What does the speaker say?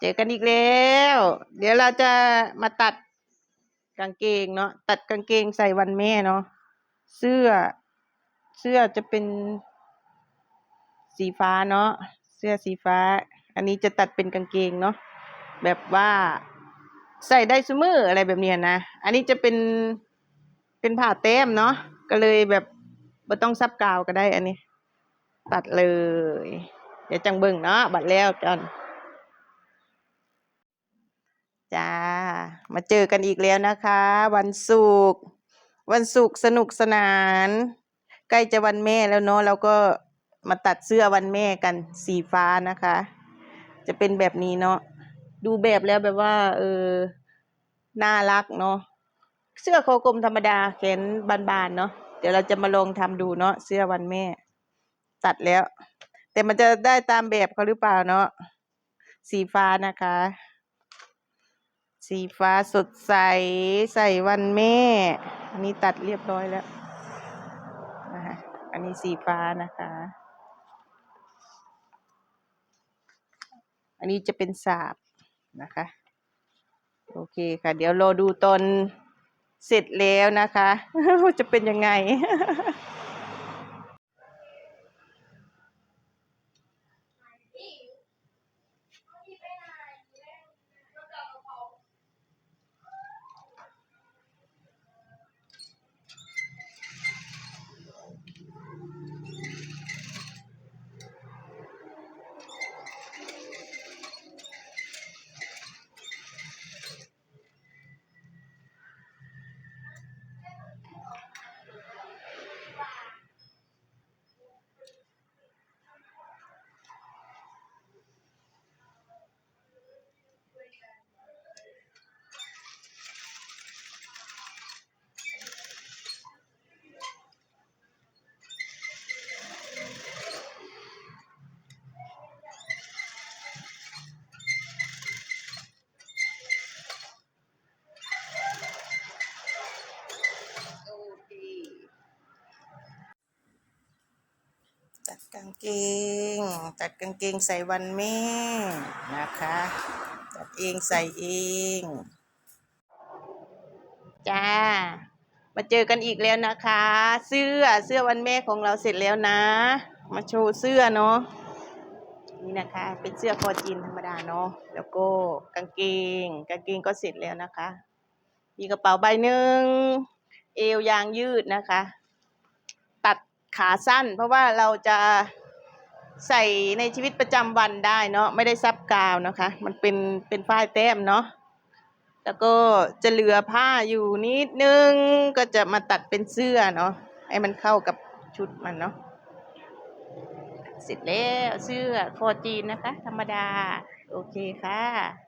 เจอกันอีกแล้ว เดี๋ยวเราจะมาตัดกางเกงเนาะตัดกางเกงใส่วันแม่เนาะเสื้อ เสื้อจะเป็นสีฟ้าเนาะเสื้อสีฟ้า อันนี้จะตัดเป็นกางเกงเนาะแบบว่าใส่ได้เสมออะไรแบบเนี้ยนะอันนี้จะเป็นเป็นผ้าแต้มเนาะก็เลยแบบไม่ต้องซับกาวก็ได้อันนี้ ตัดเลย เดี๋ยวจังเบิ่งเนาะบัดแล้วกัน จ้า มาเจอกันอีกแล้วนะคะ วันศุกร์วันศุกร์สนุกสนาน ใกล้จะวันแม่แล้วเนาะเราก็มาตัดเสื้อวันแม่กันสีฟ้านะคะ จะเป็นแบบนี้เนาะดูแบบแล้วแบบว่า เออน่ารักเนาะเสื้อโคอกลมธรรมดาแขนบานๆเนาะเดี๋ยวเราจะมาลองทำดูเนาะเสื้อวันแม่ ตัดแล้ว แต่มันจะได้ตามแบบเขาหรือเปล่าเนาะสีฟ้านะคะ สีฟ้าสดใส ใส่วันแม่ อันนี้ตัดเรียบร้อยแล้วนะคะอันนี้สีฟ้านะคะ อันนี้จะเป็นสาบนะคะ โอเคค่ะ เดี๋ยวรอดูตอนเสร็จแล้วนะคะ จะเป็นยังไง กางเกง ตัดกางเกงใส่วันแม่นะคะ ตัดเองใส่เองจ้ามาเจอกันอีกแล้วนะคะ เสื้อเสื้อวันแม่ของเราเสร็จแล้วนะ มาโชว์เสื้อเนาะนี่นะคะ เป็นเสื้อคอจีนธรรมดาเนาะแล้วก็กางเกง กางเกงก็เสร็จแล้วนะคะ มีกระเป๋าใบหนึ่งเอวยางยืดนะคะ ขาสั้น เพราะว่าเราจะใส่ในชีวิตประจำวันได้เนาะไม่ได้ซับกาวนะคะ มันเป็นเป็นฝ้ายแต้มเนาะแล้วก็จะเหลือผ้าอยู่นิดนึงก็จะมาตัดเป็นเสื้อเนาะให้มันเข้ากับชุดมันเนาะเสร็จแล้วเสื้อคอจีนนะคะ ธรรมดา โอเคค่ะ